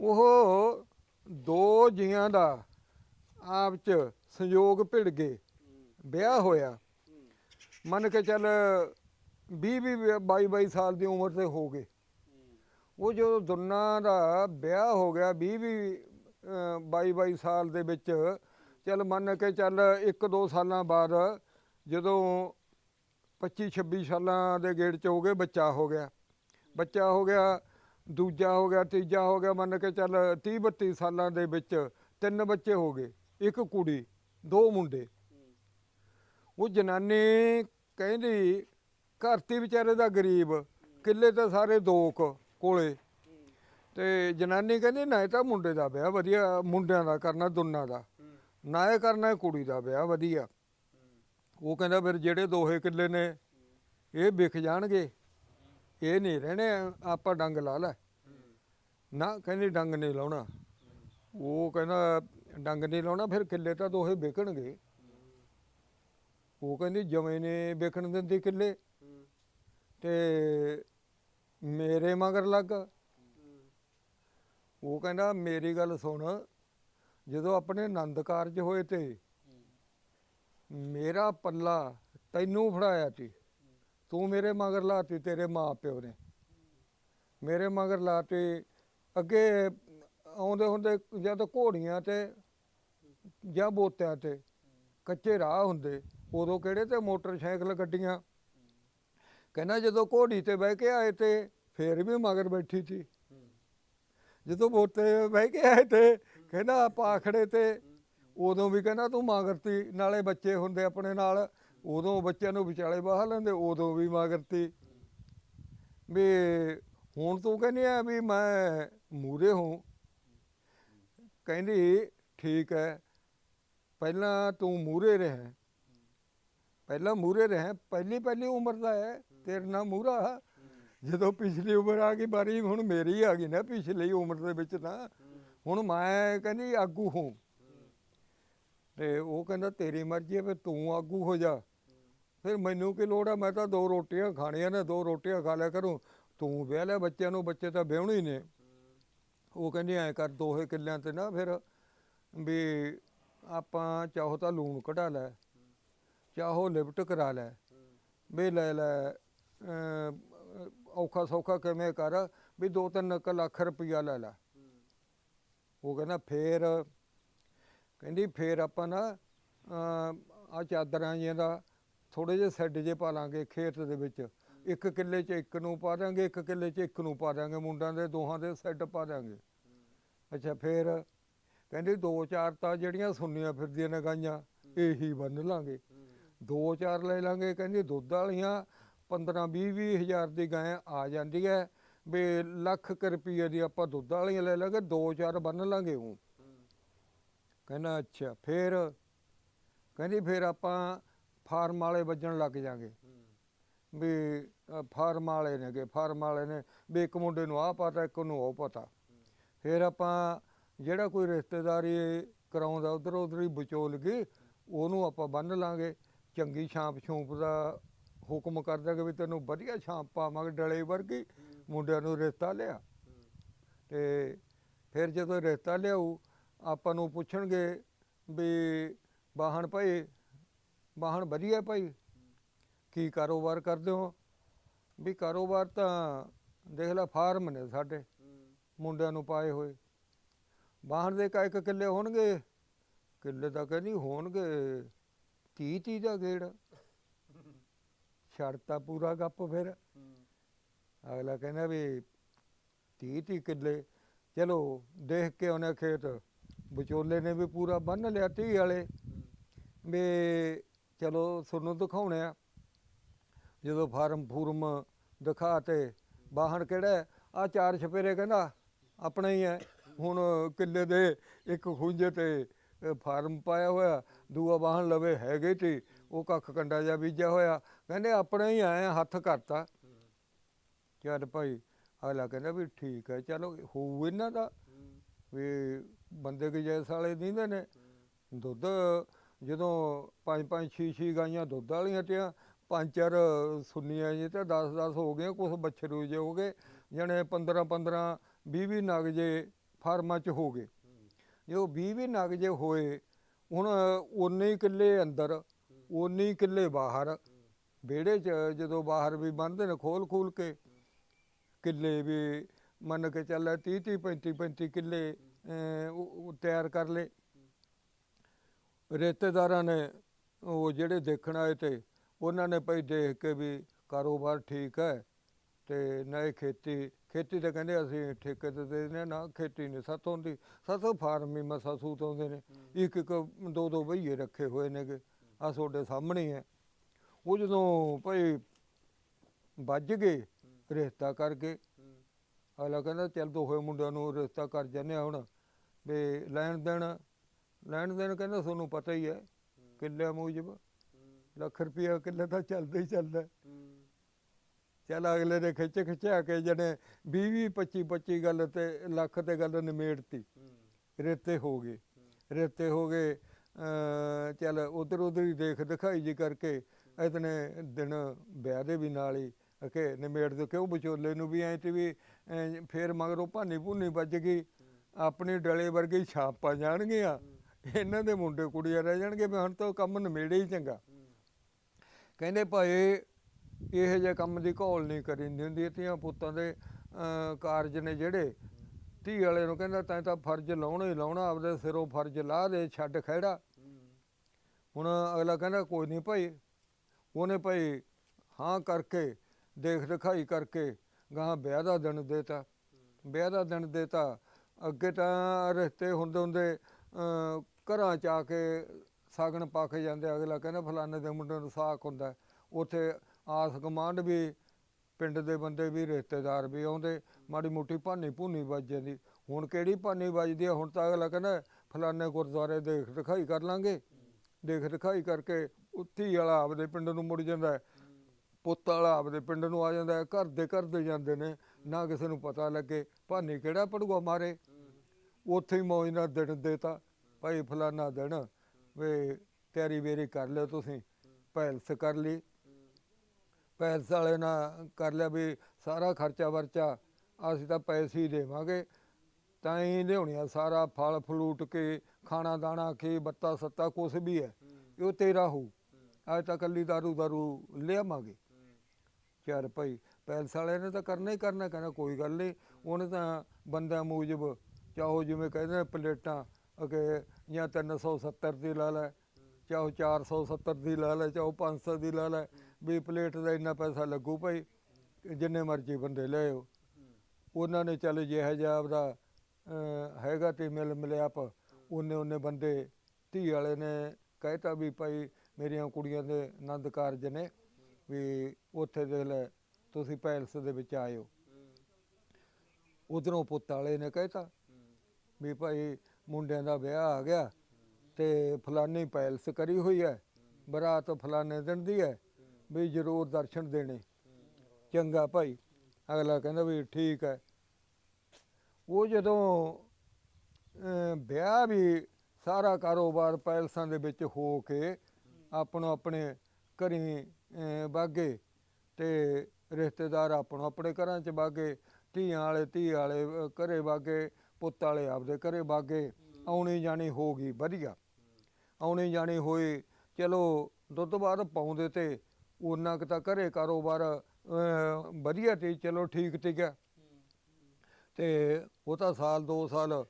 ਉਹ ਦੋ ਜੀਆਂ ਦਾ ਆਪ ਚ ਸੰਯੋਗ ਭਿੜ ਗਏ, ਵਿਆਹ ਹੋਇਆ। ਮੰਨ ਕੇ ਚੱਲ 20 20 22 22 ਸਾਲ ਦੀ ਉਮਰ 'ਤੇ ਹੋ ਗਏ। ਉਹ ਜਦੋਂ ਦੋਨਾਂ ਦਾ ਵਿਆਹ ਹੋ ਗਿਆ 20 20 22 22 ਸਾਲ ਦੇ ਵਿੱਚ, ਚੱਲ ਮੰਨ ਕੇ ਚੱਲ 1 2 ਸਾਲਾਂ ਬਾਅਦ ਜਦੋਂ 25 26 ਸਾਲਾਂ ਦੇ ਗੇੜ ਚ ਹੋ ਗਏ, ਬੱਚਾ ਹੋ ਗਿਆ। ਬੱਚਾ ਹੋ ਗਿਆ ਦੂਜਾ ਹੋ ਗਿਆ, ਤੀਜਾ ਹੋ ਗਿਆ, ਮੰਨ ਕੇ ਚੱਲ 30 32 ਸਾਲਾਂ ਦੇ ਵਿੱਚ ਤਿੰਨ ਬੱਚੇ ਹੋ ਗਏ, ਇੱਕ ਕੁੜੀ, ਦੋ ਮੁੰਡੇ। ਉਹ ਜਨਾਨੀ ਕਹਿੰਦੀ, ਘਰ ਤੀ ਵਿਚਾਰੇ ਦਾ ਗਰੀਬ, ਕਿੱਲੇ ਤਾਂ ਸਾਰੇ ਦੋ ਕੁ ਕੋਲੇ। ਤੇ ਜਨਾਨੀ ਕਹਿੰਦੀ, ਨਾ, ਇਹ ਤਾਂ ਮੁੰਡੇ ਦਾ ਵਿਆਹ ਵਧੀਆ, ਮੁੰਡਿਆਂ ਦਾ ਕਰਨਾ, ਦੋਨਾਂ ਦਾ। ਨਾ ਇਹ ਕਰਨਾ ਕੁੜੀ ਦਾ ਵਿਆਹ ਵਧੀਆ। ਉਹ ਕਹਿੰਦਾ, ਫਿਰ ਜਿਹੜੇ ਦੋਹੇ ਕਿੱਲੇ ਨੇ, ਇਹ ਵਿਕ ਜਾਣਗੇ। ਇਹ ਨਹੀਂ ਰਹਿਣੇ, ਆਪਾਂ ਡੰਗ ਲਾ ਲੈ। ਨਾ ਕਹਿੰਦੀ ਡੰਗ ਨਹੀਂ ਲਾਉਣਾ। ਉਹ ਕਹਿੰਦਾ ਡੰਗ ਨਹੀਂ ਲਾਉਣਾ, ਫਿਰ ਕਿੱਲੇ ਤਾਂ ਦੋਹੇ ਵਿਕਣਗੇ। ਉਹ ਕਹਿੰਦੀ ਜਵੇਂ ਨੇ ਵਿਕਣ ਦਿੰਦੀ ਕਿੱਲੇ। ਤੇ ਮੇਰੇ ਮਗਰ ਲੱਗ। ਉਹ ਕਹਿੰਦਾ ਮੇਰੀ ਗੱਲ ਸੁਣ। ਜਦੋਂ ਆਪਣੇ ਆਨੰਦ ਕਾਰਜ ਹੋਏ ਤੇ, ਮੇਰਾ ਪੱਲਾ ਤੈਨੂੰ ਫੜਾਇਆ ਸੀ। ਤੂੰ ਮੇਰੇ ਮਗਰ ਲਾਤੀ ਤੇਰੇ ਮਾਂ ਪਿਓ ਨੇ। ਮੇਰੇ ਮਗਰ ਲਾਤੀ ਅੱਗੇ ਆਉਂਦੇ ਹੁੰਦੇ ਜਾਂ ਤਾਂ ਘੋੜੀਆਂ ਤੇ ਜਾਂ ਬੋਤਿਆਂ ਤੇ ਕੱਚੇ ਰਾਹ ਹੁੰਦੇ। ਉਦੋਂ ਕਿਹੜੇ ਤੇ ਮੋਟਰਸਾਈਕਲ ਗੱਡੀਆਂ? ਕਹਿੰਦਾ ਜਦੋਂ ਘੋੜੀ ਤੇ ਬਹਿ ਕੇ ਆਏ ਤੇ ਫੇਰ ਵੀ ਮਗਰ ਬੈਠੀ ਸੀ। ਜਦੋਂ ਬੋਤੇ ਬਹਿ ਕੇ ਆਏ ਤੇ ਕਹਿੰਦਾ ਪਾਖੜੇ ਤੇ। ਉਦੋਂ ਵੀ ਕਹਿੰਦਾ ਤੂੰ ਮਗਰ ਮਗਰਤੀ ਨਾਲੇ ਬੱਚੇ ਹੁੰਦੇ ਆਪਣੇ ਨਾਲ। ਉਦੋਂ ਬੱਚਿਆਂ ਨੂੰ ਵਿਚਾਲੇ ਬਾਹਰ ਲੈਂਦੇ, ਉਦੋਂ ਵੀ ਮਗਰਤੀ ਵੀ ਹੁਣ ਤੂੰ ਕਹਿੰਦੀ ਆ ਵੀ ਮੈਂ ਮੂਰੇ ਹੂੰ ਕਹਿੰਦੀ ਠੀਕ ਹੈ, ਪਹਿਲਾਂ ਤੂੰ ਮੂਰੇ ਰਹਿ। ਪਹਿਲਾਂ ਮੂਰੇ ਰਹਿ, ਪਹਿਲੀ ਪਹਿਲੀ ਉਮਰ ਦਾ ਹੈ, ਤੇਰੇ ਨਾਲ ਮੂਰਾ। ਜਦੋਂ ਪਿਛਲੀ ਉਮਰ ਆ ਗਈ ਬਾਰੀ ਹੁਣ ਮੇਰੀ ਆ ਗਈ ਨਾ ਪਿਛਲੀ ਉਮਰ ਦੇ ਵਿੱਚ ਤਾਂ। ਹੁਣ ਮੈਂ ਕਹਿੰਦੀ ਆਗੂ ਹੂੰ ਤੇ ਉਹ ਕਹਿੰਦਾ ਤੇਰੀ ਮਰਜ਼ੀ ਹੈ, ਫਿਰ ਤੂੰ ਆਗੂ ਹੋ ਜਾ। ਫਿਰ ਮੈਨੂੰ ਕੀ ਲੋੜ ਆ? ਮੈਂ ਤਾਂ ਦੋ ਰੋਟੀਆਂ ਖਾਣੀਆਂ ਨੇ, ਦੋ ਰੋਟੀਆਂ ਖਾ ਲਿਆ ਕਰੂੰ। ਤੂੰ ਵਿਆਹ ਲੈ ਬੱਚਿਆਂ ਨੂੰ, ਬੱਚੇ ਤਾਂ ਵਿਆਹਣੇ ਹੀ ਨੇ। ਉਹ ਕਹਿੰਦੀ ਐ ਕਰ, ਦੋਹੇ ਕਿੱਲਿਆਂ ਤੇ ਨਾ ਫਿਰ ਵੀ ਆਪਾਂ ਚਾਹੋ ਤਾਂ ਲੂਣ ਕਢਾ ਲੈ, ਚਾਹੋ ਲਿਫਟ ਕਰਾ ਲੈ, ਵੀ ਲੈ ਲੈ ਔਖਾ ਸੌਖਾ ਕਿਵੇਂ ਕਰ? ਵੀ 2-3 ਲੱਖ ਰੁਪਈਆ ਲੈ ਲੈ। ਉਹ ਕਹਿੰਦਾ ਫੇਰ, ਕਹਿੰਦੀ ਫੇਰ ਆਪਾਂ ਨਾ ਆ ਚਾਦਰਾਂ ਜਿਹੀਆਂ ਦਾ ਥੋੜੇ ਜਿਹੇ ਸੈੱਡ ਜੇ ਪਾ ਲਾਂਗੇ ਖੇਤ ਦੇ ਵਿੱਚ। ਇੱਕ ਕਿੱਲੇ 'ਚ ਇੱਕ ਨੂੰ ਪਾ ਦਾਂਗੇ ਇੱਕ ਕਿੱਲੇ 'ਚ ਇੱਕ ਨੂੰ ਪਾ ਦਾਂਗੇ ਮੁੰਡਿਆਂ ਦੇ ਦੋਹਾਂ ਦੇ ਸੈੱਡ ਪਾ ਦਾਂਗੇ ਅੱਛਾ ਫੇਰ ਕਹਿੰਦੀ ਦੋ ਚਾਰ ਤਾਂ ਜਿਹੜੀਆਂ ਸੁੰਨੀਆਂ ਫਿਰਦੀਆਂ ਨੇ ਗਾਈਆਂ ਇਹੀ ਬੰਨ ਲਾਂਗੇ। ਦੋ ਚਾਰ ਲੈ ਲਾਂਗੇ ਕਹਿੰਦੀ ਦੁੱਧ ਵਾਲੀਆਂ 15 20 20 ਹਜ਼ਾਰ ਦੀ ਗਾਂ ਆ ਜਾਂਦੀ ਹੈ ਵੀ ਲੱਖ ਕੁ ਰੁਪਈਏ ਦੀ ਆਪਾਂ ਦੁੱਧ ਵਾਲੀਆਂ ਲੈ ਲਾਂਗੇ ਦੋ ਚਾਰ ਬੰਨ ਲਾਂਗੇ ਉਹ ਕਹਿੰਦਾ ਅੱਛਾ ਫੇਰ ਕਹਿੰਦੀ ਫੇਰ ਆਪਾਂ ਫਾਰਮ ਵਾਲੇ ਵੱਜਣ ਲੱਗ ਜਾਾਂਗੇ। ਵੀ ਫਾਰਮ ਵਾਲੇ ਨੇਗੇ ਫਾਰਮ ਵਾਲੇ ਨੇ, ਵੀ ਇੱਕ ਮੁੰਡੇ ਨੂੰ ਆਹ ਪਤਾ, ਇੱਕ ਨੂੰ ਉਹ ਪਤਾ। ਫਿਰ ਆਪਾਂ ਜਿਹੜਾ ਕੋਈ ਰਿਸ਼ਤੇਦਾਰੀ ਕਰਾਉਂਦਾ, ਉਧਰ ਉਧਰ ਹੀ ਵਿਚੋਲ ਗਈ ਉਹਨੂੰ ਆਪਾਂ ਬੰਨ ਲਾਂਗੇ। ਚੰਗੀ ਛਾਂਪ ਛੂਪ ਦਾ ਹੁਕਮ ਕਰ ਦਾਂਗੇ ਵੀ ਤੈਨੂੰ ਵਧੀਆ ਛਾਂਪ ਪਾਵਾਂਗੇ, ਡਲੇ ਵਰਗੀ। ਮੁੰਡਿਆਂ ਨੂੰ ਰਿਸ਼ਤਾ ਲਿਆ। ਤੇ ਫਿਰ ਜਦੋਂ ਰਿਸ਼ਤਾ ਲਿਆਊ, ਆਪਾਂ ਨੂੰ ਪੁੱਛਣਗੇ ਵੀ ਬਾਹਣ ਭਾਈ ਬਾਹਣ ਵਧੀਆ ਭਾਈ। ਕੀ ਕਾਰੋਬਾਰ ਕਰਦੇ ਹੋ? ਵੀ ਕਾਰੋਬਾਰ ਤਾਂ ਦੇਖ ਲੈ, ਫਾਰਮ ਨੇ ਸਾਡੇ। ਮੁੰਡਿਆਂ ਨੂੰ ਪਾਏ ਹੋਏ। ਬਾਹਰ ਦੇ ਕਾ ਇੱਕ ਕਿੱਲੇ ਹੋਣਗੇ। ਕਿੱਲੇ ਤਾਂ ਕਹਿੰਦੀ ਹੋਣਗੇ। 30 30 ਦਾ ਗੇੜ। ਛੜਤਾ ਪੂਰਾ ਗੱਪ ਫਿਰ। ਅਗਲਾ ਕਹਿੰਦਾ ਵੀ 30 30 ਕਿੱਲੇ। ਚਲੋ, ਦੇਖ ਕੇ ਉਹਨੇ ਖੇਤ। ਵਿਚੋਲੇ ਨੇ ਵੀ ਪੂਰਾ ਬੰਨ ਲਿਆ 30 ਵਾਲੇ। ਵੀ ਚਲੋ ਤੁਹਾਨੂੰ ਦਿਖਾਉਣੇ ਆ। ਜਦੋਂ ਫਾਰਮ ਫੂਰਮ ਦਿਖਾ ਤੇ ਬਾਹਣ ਕਿਹੜਾ ਆ ਚਾਰ ਛਪੇਰੇ ਕਹਿੰਦਾ ਆਪਣਾ ਹੀ ਹੈ। ਹੁਣ ਕਿੱਲੇ ਦੇ ਇੱਕ ਖੁੰਝੇ ਤੇ ਫਾਰਮ ਪਾਇਆ ਹੋਇਆ ਦੂਆ ਬਾਹਣ ਲਵੇ ਹੈਗੇ ਤੇ ਉਹ ਕੱਖ ਕੰਡਾ ਜਿਹਾ ਬੀਜਿਆ ਹੋਇਆ। ਕਹਿੰਦੇ ਆਪਣਾ ਹੀ ਆਏ ਆ, ਹੱਥ ਕਰਤਾ। ਚੱਲ ਭਾਈ ਅਗਲਾ ਕਹਿੰਦਾ ਵੀ ਠੀਕ ਹੈ ਚਲੋ ਹੋਊ ਇਹਨਾਂ ਦਾ। ਵੀ ਬੰਦੇ ਕੇ ਜੈਸ ਵਾਲੇ ਦਿੰਦੇ ਨੇ। ਦੁੱਧ ਜਦੋਂ ਪੰਜ ਪੰਜ ਛੇ ਛੇ ਗਾਈਆਂ ਦੁੱਧ ਵਾਲੀਆਂ ਤੇ ਪੰਜ ਚਾਰ ਸੁੰਨੀਆਂ ਜੇ ਤੇ 10 10 ਹੋ ਗਏ ਕੁਝ ਬੱਛਰੂ ਜੇ ਹੋ ਗਏ, ਜਣੇ 15 15 20 20 ਨਗ ਜੇ ਫਾਰਮਾਂ 'ਚ ਹੋ ਗਏ। ਜੋ 20 ਵੀ ਨਗ ਜੇ ਹੋਏ, ਹੁਣ ਉਨੇ ਹੀ ਕਿੱਲੇ ਅੰਦਰ ਉਨੇ ਹੀ ਕਿੱਲੇ ਬਾਹਰ, ਵਿਹੜੇ 'ਚ ਜਦੋਂ ਬਾਹਰ ਵੀ ਬੰਨਦੇ ਨੇ ਖੋਲ ਖੂਲ ਕੇ, ਕਿੱਲੇ ਵੀ ਮੰਨ ਕੇ ਚੱਲ 30 30 35 35 ਕਿੱਲੇ ਤਿਆਰ ਕਰ ਲਏ। ਰਿਸ਼ਤੇਦਾਰਾਂ ਨੇ ਉਹ ਜਿਹੜੇ ਦੇਖਣ ਆਏ ਤੇ ਉਹਨਾਂ ਨੇ ਭਾਈ ਦੇਖ ਕੇ ਵੀ ਕਾਰੋਬਾਰ ਠੀਕ ਹੈ ਤੇ ਨਾ ਇਹ ਖੇਤੀ ਖੇਤੀ ਤਾਂ ਕਹਿੰਦੇ ਅਸੀਂ ਠੇਕੇ ਤੇ ਦੇ ਦਿੰਦੇ ਨਾ ਖੇਤੀ ਨਹੀਂ ਸਾਥੋਂ ਦੀ ਸਾਥੋਂ ਫਾਰਮ ਮਸਾ ਸੂਤ ਆਉਂਦੇ ਨੇ। ਇੱਕ ਇੱਕ ਦੋ ਦੋ ਬਈਏ ਰੱਖੇ ਹੋਏ ਨੇਗੇ। ਆ ਤੁਹਾਡੇ ਸਾਹਮਣੇ ਹੀ। ਉਹ ਜਦੋਂ ਭਾਈ ਵੱਜ ਗਏ ਰਿਸ਼ਤਾ ਕਰਕੇ ਅਗਲਾ ਕਹਿੰਦਾ ਚੱਲ ਦੋ ਹੋਏ ਮੁੰਡਿਆਂ ਨੂੰ ਰਿਸ਼ਤਾ ਕਰ ਜਾਂਦੇ ਹਾਂ ਹੁਣ। ਵੀ ਲੈਣ ਦੇਣ ਲੈਣ ਦੇਣ ਕਹਿੰਦਾ ਤੁਹਾਨੂੰ ਪਤਾ ਹੀ ਹੈ ਕਿੱਲੇ ਮੂਜਬ, ਲੱਖ ਰੁਪਇਆ ਕਿੱਲੇ ਤਾਂ ਚੱਲਦਾ ਹੀ ਚੱਲਦਾ। ਚੱਲ ਅਗਲੇ ਨੇ ਖਿੱਚ ਖਿਚਾ ਕੇ ਜਣੇ 20 20 25 25 ਗੱਲ ਤੇ ਲੱਖ ਤੇ ਗੱਲ ਨਿਮੇੜਤੀ। ਰੇਤੇ ਹੋ ਗਏ। ਰੇਤੇ ਹੋ ਗਏ ਅਮ ਚੱਲ ਉਧਰ ਉਧਰ ਹੀ ਦੇਖ ਦਿਖਾਈ ਜੀ ਕਰਕੇ ਇਤਨੇ ਦਿਨ ਵਿਆਹ ਦੇ ਵੀ ਨਾਲ ਹੀ ਕਿ ਨਿਮੇੜ ਦੇ ਕਿਉਂ ਵਿਚੋਲੇ ਨੂੰ ਵੀ ਐ ਤੇ ਵੀ ਫੇਰ ਮਗਰੋਂ ਭਾਨੀ ਭੂਨੀ ਵੱਜ ਗਈ। ਆਪਣੀ ਡਲੇ ਵਰਗੀ ਛਾਪਾਂ ਜਾਣਗੀਆਂ। ਇਹਨਾਂ ਦੇ ਮੁੰਡੇ ਕੁੜੀਆਂ ਰਹਿ ਜਾਣਗੇ ਵੀ ਹੁਣ ਤਾਂ ਕੰਮ ਨਿਮੇੜੇ ਹੀ ਚੰਗਾ। ਕਹਿੰਦੇ ਭਾਈ, ਇਹੋ ਜਿਹੇ ਕੰਮ ਦੀ ਘੋਲ ਨਹੀਂ ਕਰੀਂਦੀ ਹੁੰਦੀ ਧੀਆਂ ਪੁੱਤਾਂ ਦੇ ਕਾਰਜ ਨੇ ਜਿਹੜੇ, ਧੀ ਵਾਲੇ ਨੂੰ ਕਹਿੰਦਾ, ਤੈਂ ਤਾਂ ਫਰਜ਼ ਲਾਉਣਾ ਹੀ ਲਾਉਣਾ, ਆਪਦੇ ਸਿਰੋਂ ਫਰਜ਼ ਲਾ ਦੇ, ਛੱਡ ਖਹਿੜਾ। ਹੁਣ ਅਗਲਾ ਕਹਿੰਦਾ, ਕੋਈ ਨਹੀਂ ਭਾਈ। ਉਹਨੇ ਭਾਈ, ਹਾਂ ਕਰਕੇ, ਦੇਖ ਦਿਖਾਈ ਕਰਕੇ ਗਾਂ ਵਿਆਹ ਦਾ ਦਿਨ ਦੇਤਾ। ਵਿਆਹ ਦਾ ਦਿਨ ਦੇਤਾ। ਅੱਗੇ ਤਾਂ ਰਿਸ਼ਤੇ ਹੁੰਦੇ ਹੁੰਦੇ ਘਰਾਂ ਚ ਆ ਕੇ ਸਾਗਣ ਪਾ ਕੇ ਜਾਂਦੇ ਅਗਲਾ ਕਹਿੰਦਾ ਫਲਾਣੇ ਦੇ ਮੁੰਡੇ ਨੂੰ ਸਾਕ ਹੁੰਦਾ। ਉੱਥੇ ਆਸ ਕਮਾਂਡ ਵੀ, ਪਿੰਡ ਦੇ ਬੰਦੇ ਵੀ, ਰਿਸ਼ਤੇਦਾਰ ਵੀ ਆਉਂਦੇ। ਮਾੜੀ ਮੋਟੀ ਭਾਨੀ ਭੂਨੀ ਵੱਜ ਜਾਂਦੀ। ਹੁਣ ਕਿਹੜੀ ਭਾਨੀ ਵੱਜਦੀ ਆ? ਹੁਣ ਤਾਂ ਅਗਲਾ ਕਹਿੰਦਾ ਫਲਾਣੇ ਗੁਰਦੁਆਰੇ ਦੇਖ ਦਿਖਾਈ ਕਰ ਲਾਂਗੇ। ਦੇਖ ਦਿਖਾਈ ਕਰਕੇ ਉੱਥੀ ਵਾਲਾ ਆਪਦੇ ਪਿੰਡ ਨੂੰ ਮੁੜ ਜਾਂਦਾ। ਪੁੱਤ ਵਾਲਾ ਆਪਦੇ ਪਿੰਡ ਨੂੰ ਆ ਜਾਂਦਾ। ਘਰ ਦੇ ਘਰ ਦੇ ਜਾਂਦੇ ਨੇ। ਨਾ ਕਿਸੇ ਨੂੰ ਪਤਾ ਲੱਗੇ। ਭਾਨੀ ਕਿਹੜਾ ਪੜੂਆ ਮਾਰੇ? ਉੱਥੇ ਹੀ ਮੌਜ ਨਾਲ ਦਿਨ ਦੇਤਾ ਭਾਈ ਫਲਾਨਾ ਦਿਨ ਵੀ ਤਿਆਰੀ ਵੇਰੀ ਕਰ ਲਿਓ ਤੁਸੀਂ, ਪੈਲਸ ਕਰ ਲਈ। ਪੈਲਸ ਵਾਲੇ ਨਾਲ ਕਰ ਲਿਆ ਵੀ ਸਾਰਾ ਖਰਚਾ ਵਰਚਾ, ਅਸੀਂ ਤਾਂ ਪੈਸੇ ਹੀ ਦੇਵਾਂਗੇ। ਤਾਂ ਹੀ ਲਿਆਉਣੀਆਂ ਸਾਰਾ, ਫਲ ਫਲੂਟ ਕੇ, ਖਾਣਾ ਦਾਣਾ ਕੀ, ਬੱਤਾ ਸੱਤਾ ਕੁਛ ਵੀ ਹੈ, ਉਹ ਤੇਰਾ ਹੋ ਅੱਜ ਤਾਂ ਕੱਲੀ ਦਾਰੂ ਦਾਰੂ ਲਿਆਵਾਂਗੇ। ਚਾਰ ਭਾਈ, ਪੈਲਸ ਵਾਲੇ ਨੇ ਤਾਂ ਕਰਨਾ ਹੀ ਕਰਨਾ, ਕਹਿੰਦਾ ਕੋਈ ਗੱਲ ਨਹੀਂ। ਉਹਨੇ ਤਾਂ ਬੰਦਾ ਮੂਜਬ ਚਾਹੋ ਜਿਵੇਂ ਕਹਿੰਦੇ ਨੇ ਪਲੇਟਾਂ ਅਗੇ ਜਾਂ 370 ਦੀ ਲਾ ਲੈ ਚਾਹੋ 470 ਦੀ ਲਾ ਲੈ ਚਾਹੋ 500 ਦੀ ਲਾ ਲੈ ਵੀ ਪਲੇਟ ਦਾ ਇੰਨਾ ਪੈਸਾ ਲੱਗੂ ਭਾਈ ਜਿੰਨੇ ਮਰਜ਼ੀ ਬੰਦੇ ਲਿਆਓ ਉਹਨਾਂ ਨੇ ਚੱਲ ਜਿਹਾ ਜਿਹਾ ਆਪਦਾ ਹੈਗਾ ਤੇ ਮਿਲ ਮਿਲਿਆਪ ਉਹਨੇ ਉਹਨੇ ਬੰਦੇ ਧੀ ਵਾਲੇ ਨੇ ਕਹਿਤਾ ਵੀ ਭਾਈ ਮੇਰੀਆਂ ਕੁੜੀਆਂ ਦੇ ਆਨੰਦ ਕਾਰਜ ਨੇ ਵੀ ਉੱਥੇ ਦੇਖ ਲੈ ਤੁਸੀਂ ਪੈਲਸ ਦੇ ਵਿੱਚ ਆਇਓ। ਉਧਰੋਂ ਪੁੱਤ ਵਾਲੇ ਨੇ ਕਹਿਤਾ ਵੀ ਭਾਈ ਮੁੰਡਿਆਂ ਦਾ ਵਿਆਹ ਆ ਗਿਆ ਤੇ ਫਲਾਨੀ ਪੈਲਸ ਕਰੀ ਹੋਈ ਹੈ ਬਰਾਤ ਫਲਾਨੇ ਦਿਨ ਦੀ ਹੈ ਵੀ ਜ਼ਰੂਰ ਦਰਸ਼ਨ ਦੇਣੇ। ਚੰਗਾ ਭਾਈ ਅਗਲਾ ਕਹਿੰਦਾ ਵੀ ਠੀਕ ਹੈ। ਉਹ ਜਦੋਂ ਵਿਆਹ ਵੀ ਸਾਰਾ ਕਾਰੋਬਾਰ ਪੈਲਸਾਂ ਦੇ ਵਿੱਚ ਹੋ ਕੇ ਆਪਣੋ ਆਪਣੇ ਘਰੀ ਬਾਗੇ ਤੇ ਰਿਸ਼ਤੇਦਾਰ ਆਪਣੋ ਆਪਣੇ ਘਰਾਂ 'ਚ ਬਾਗੇ ਧੀਆਂ ਵਾਲੇ ਧੀ ਵਾਲੇ ਅਹ, ਘਰੇ ਬਾਗੇ ਪੁੱਤ ਵਾਲੇ ਆਪਦੇ ਘਰੇ ਬਾਗੇ, ਆਉਣੀ ਜਾਣੀ ਹੋ ਗਈ, ਵਧੀਆ। ਆਉਣੀ ਜਾਣੀ ਹੋਈ ਚਲੋ ਦੁੱਧ ਬਾਅਦ ਪਾਉਂਦੇ ਤੇ ਉਹਨਾਂ ਕੁ ਤਾਂ ਘਰੇ ਕਾਰੋਬਾਰ ਵਧੀਆ ਤੇ ਚਲੋ ਠੀਕ ਤੇ ਗਿਆ। ਤੇ ਉਹ ਤਾਂ ਸਾਲ, ਦੋ ਸਾਲ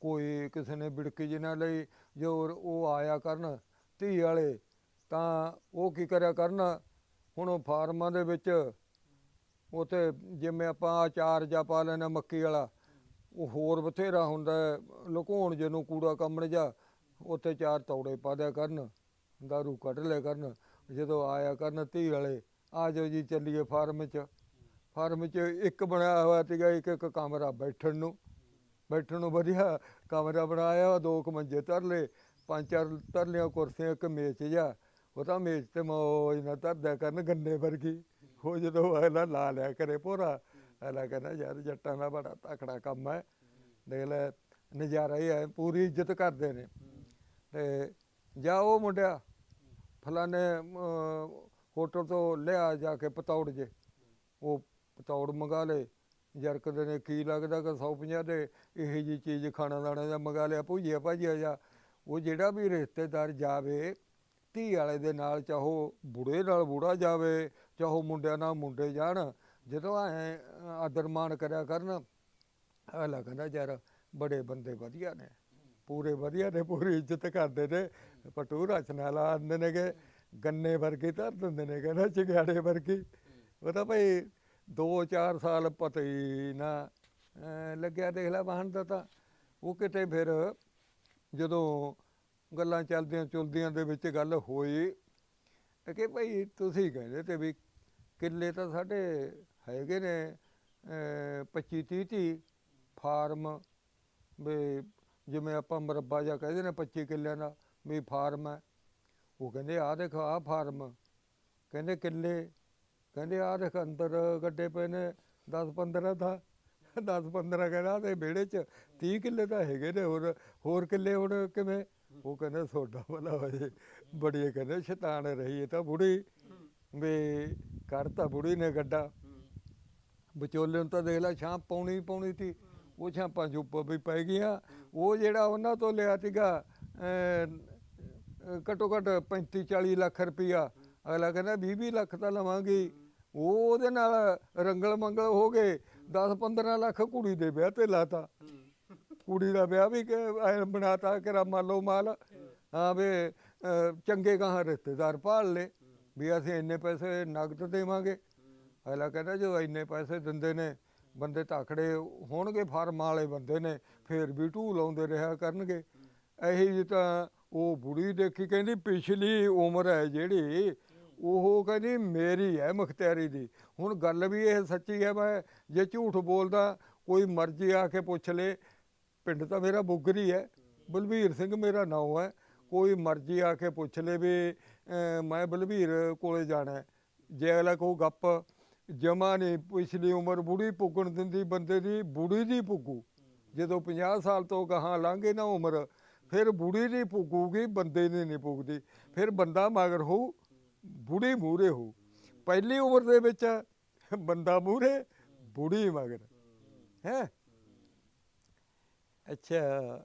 ਕੋਈ ਕਿਸੇ ਨੇ ਬਿੜਕੀ ਜੀ ਲਈ, ਜੋ ਉਹ ਆਇਆ ਕਰਨ ਧੀ ਵਾਲੇ, ਤਾਂ ਉਹ ਕੀ ਕਰਿਆ ਕਰਨ? ਹੁਣ ਫਾਰਮਾਂ ਦੇ ਵਿੱਚ ਉਥੇ ਜਿਵੇਂ ਆਪਾਂ ਅਚਾਰ ਜਾਂ ਪਾ ਲੈਣਾ ਮੱਕੀ ਵਾਲਾ ਉਹ ਹੋਰ ਬਥੇਰਾ ਹੁੰਦਾ ਹੈ, ਲੁਕਾਉਣ ਜਿਹਨੂੰ ਕੂੜਾ ਕੰਮਣ ਜਾ ਉੱਥੇ ਚਾਰ ਤੌੜੇ ਪਾ ਦਿਆ ਕਰਨ ਦਾਰੂ ਕੱਢ ਲਿਆ ਕਰਨ ਜਦੋਂ ਆਇਆ ਕਰਨ ਧੀ ਵਾਲੇ ਆ ਜਾਓ ਜੀ ਚੱਲੀਏ ਫਾਰਮ 'ਚ। ਫਾਰਮ 'ਚ ਇੱਕ ਬਣਾਇਆ ਹੋਇਆ ਸੀਗਾ ਇੱਕ ਇੱਕ ਕਮਰਾ ਬੈਠਣ ਨੂੰ। ਬੈਠਣ ਨੂੰ ਵਧੀਆ ਕਮਰਾ ਬਣਾਇਆ ਹੋਇਆ, ਦੋ ਕੁ ਮੰਜੇ ਧਰ ਪੰਜ ਚਾਰ ਧਰ ਕੁਰਸੀਆਂ ਇੱਕ ਮੇਜ਼ ਜਿਹਾ। ਉਹ ਤਾਂ ਮੇਜ਼ ਤੇ ਮੌਜ ਨਾਲ ਧਰਦਿਆ ਕਰਨ ਗੰਨੇ ਵਰਗੀ। ਉਹ ਜਦੋਂ ਅਗਲਾ ਲਾ ਲਿਆ ਕਰੇ ਪੂਰਾ ਅਗਲਾ ਕਹਿੰਦਾ ਯਾਰ ਜੱਟਾਂ ਦਾ ਬੜਾ ਤਕੜਾ ਕੰਮ ਹੈ। ਦੇਖ ਲੈ, ਨਜ਼ਾਰਾ ਹੀ ਹੈ, ਪੂਰੀ ਇੱਜ਼ਤ ਕਰਦੇ ਨੇ। ਤੇ ਜਾ ਉਹ ਮੁੰਡਿਆ, ਫਲਾਣੇ ਹੋਟਲ ਤੋਂ ਲਿਆ ਜਾ ਕੇ ਪਤੌੜ ਜੇ। ਉਹ ਪਤੌੜ ਮੰਗਾ ਲਏ ਜਰਕਦੇ ਨੇ ਕੀ ਲੱਗਦਾ ਕਿ 150 ਦੇ ਇਹੋ ਜੀ ਚੀਜ਼ ਖਾਣਾ ਦਾਣਾ ਜਾਂ ਮੰਗਾ ਲਿਆ, ਭੁਜੀਆ ਭਾਜੀਆ ਜਾਂ ਉਹ ਜਿਹੜਾ ਵੀ ਰਿਸ਼ਤੇਦਾਰ ਜਾਵੇ, ਧੀ ਵਾਲੇ ਦੇ ਨਾਲ ਚਾਹੋ ਬੁੜੇ ਨਾਲ ਬੁੜਾ ਜਾਵੇ, ਚਾਹੋ ਮੁੰਡਿਆਂ ਨਾਲ ਮੁੰਡੇ ਜਾਣ ਜਦੋਂ ਐ ਆਦਰ ਮਾਣ ਕਰਿਆ ਕਰਨ, ਅਗਲਾ ਕਹਿੰਦਾ, ਯਾਰ, ਬੜੇ ਬੰਦੇ ਵਧੀਆ ਨੇ। ਪੂਰੇ ਵਧੀਆ ਨੇ, ਪੂਰੀ ਇੱਜ਼ਤ ਕਰਦੇ ਨੇ। ਪਟੂ ਰਚਨਾ ਲਾ ਆਂਦੇ ਨੇ ਕਿ ਗੰਨੇ ਵਰਗੇ ਧਰ ਦਿੰਦੇ ਨੇ, ਕਹਿੰਦਾ, ਚਿਗਾੜੇ ਵਰਗੇ। ਉਹ ਤਾਂ ਭਾਈ 2-4 ਸਾਲ ਪਤਾ ਹੀ ਨਾ ਲੱਗਿਆ। ਦੇਖ ਲੈ ਵਾਹਨ ਦਾ ਤਾਂ ਉਹ ਕਿਤੇ ਫਿਰ ਜਦੋਂ ਗੱਲਾਂ ਚੱਲਦੀਆਂ ਚੁਲਦੀਆਂ ਦੇ ਵਿੱਚ ਗੱਲ ਹੋਈ ਕਿ ਭਾਈ ਤੁਸੀਂ ਕਹਿੰਦੇ ਤੇ ਵੀ ਕਿੱਲੇ ਤਾਂ ਸਾਡੇ ਹੈਗੇ ਨੇ 25 30 30 ਫਾਰਮ ਵੀ ਜਿਵੇਂ ਆਪਾਂ ਮਰੱਬਾ ਜਾਂ ਕਹਿੰਦੇ ਨੇ 25 ਕਿੱਲਿਆਂ ਦਾ ਵੀ ਫਾਰਮ ਹੈ। ਉਹ ਕਹਿੰਦੇ ਆਹ ਦੇਖ ਆਹ ਫਾਰਮ। ਕਹਿੰਦੇ ਕਿੱਲੇ, ਕਹਿੰਦੇ ਆਹ ਦੇਖ ਅੰਦਰ ਗੱਡੇ ਪਏ ਨੇ 10 15 ਦਾ। 10 15 ਕਹਿੰਦਾ ਤੇ ਵਿਹੜੇ ਚ 30 ਕਿੱਲੇ ਤਾਂ ਹੈਗੇ ਨੇ ਹੋਰ ਹੋਰ ਕਿੱਲੇ ਹੁਣ ਕਿਵੇਂ? ਉਹ ਕਹਿੰਦੇ ਸੋਡਾ ਭਲਾ ਹੋਏ ਬੜੀ ਕਹਿੰਦੇ ਸ਼ੈਤਾਨ ਰਹੀ ਇਹ ਤਾਂ ਬੁੜੀ। ਵੀ ਕਰਤਾ ਬੁੜੀ ਨੇ ਗੱਡਾ। ਵਿਚੋਲੇ ਨੂੰ ਤਾਂ ਦੇਖ ਲੈ ਛਾਂ ਪਾਉਣੀ ਹੀ ਪਾਉਣੀ ਸੀ। ਉਹ ਛਾਂਪਾਂ ਚੁੱਪ ਵੀ ਪੈ ਗਈਆਂ। ਉਹ ਜਿਹੜਾ ਉਹਨਾਂ ਤੋਂ ਲਿਆ ਸੀਗਾ ਅਮ, ਅਹ, ਘੱਟੋ ਘੱਟ 35 40 ਲੱਖ ਰੁਪਈਆ। ਅਗਲਾ ਕਹਿੰਦਾ 20 20 ਲੱਖ ਤਾਂ ਲਵਾਂਗੇ। ਉਹ ਉਹਦੇ ਨਾਲ ਰੰਗਲ ਮੰਗਲ ਹੋ ਗਏ। 10 15 ਲੱਖ ਕੁੜੀ ਦੇ ਵਿਆਹ ਤੇ ਲਾਤਾ। ਕੁੜੀ ਦਾ ਵਿਆਹ ਵੀ ਕਿ ਐਂ ਬਣਾਤਾ ਕਿ ਮੰਨ ਮਾਲ ਹਾਂ ਵੀ ਚੰਗੇ ਕਹਾਂ ਰਿਸ਼ਤੇਦਾਰ ਭਾਲ ਲੈ ਵੀ ਅਸੀਂ ਇੰਨੇ ਪੈਸੇ ਨਗਦ ਦੇਵਾਂਗੇ। ਅਗਲਾ ਕਹਿੰਦਾ ਜੋ ਇੰਨੇ ਪੈਸੇ ਦਿੰਦੇ ਨੇ, ਬੰਦੇ ਤਾਕੜੇ ਹੋਣਗੇ, ਫਾਰਮ ਵਾਲੇ ਬੰਦੇ ਨੇ, ਫੇਰ ਵੀ ਢੂ ਲਾਉਂਦੇ ਰਿਹਾ ਕਰਨਗੇ। ਇਹੀ ਜਿਹੀ ਤਾਂ ਉਹ ਬੁੜੀ ਦੇਖੀ, ਕਹਿੰਦੀ ਪਿਛਲੀ ਉਮਰ ਹੈ ਜਿਹੜੀ, ਉਹ ਕਹਿੰਦੀ ਮੇਰੀ ਹੈ ਮੁਖਤਿਆਰੀ ਦੀ। ਹੁਣ ਗੱਲ ਵੀ ਇਹ ਸੱਚੀ ਹੈ, ਮੈਂ ਜੇ ਝੂਠ ਬੋਲਦਾ, ਕੋਈ ਮਰਜ਼ੀ ਆ ਕੇ ਪੁੱਛ ਲੇ, ਪਿੰਡ ਤਾਂ ਮੇਰਾ ਬੁੱਗਰੀ ਹੈ ਬਲਵੀਰ ਸਿੰਘ ਮੇਰਾ ਨਾਮ ਹੈ, ਕੋਈ ਮਰਜ਼ੀ ਆ ਕੇ ਪੁੱਛ ਲੇ ਵੀ ਮੈਂ ਬਲਵੀਰ ਕੋਲੇ ਜਾਣਾ ਜੇ ਅਗਲਾ ਕੋ ਗੱਪ ਜਮਾ ਨਹੀਂ ਪਿਛਲੀ ਉਮਰ ਬੁੜੀ ਪੁੱਗਣ ਦਿੰਦੀ ਬੰਦੇ ਦੀ, ਬੁੜੀ ਦੀ ਪੁੱਗੂ। ਜਦੋਂ 50 ਸਾਲ ਤੋਂ ਗਾਹਾਂ ਲੰਘੇ ਨਾ ਉਮਰ, ਫਿਰ ਬੁੜੀ ਦੀ ਪੁੱਗੂਗੀ, ਬੰਦੇ ਦੀ ਨਹੀਂ ਪੁੱਗਦੀ। ਫਿਰ ਬੰਦਾ ਮਗਰ ਹੋਊ, ਬੁੜੀ ਮੂਰੇ ਹੋਊ। ਪਹਿਲੀ ਉਮਰ ਦੇ ਵਿੱਚ ਬੰਦਾ ਮੂਰੇ ਬੁੜੀ ਮਗਰ। ਹੈ? ਅੱਛਾ।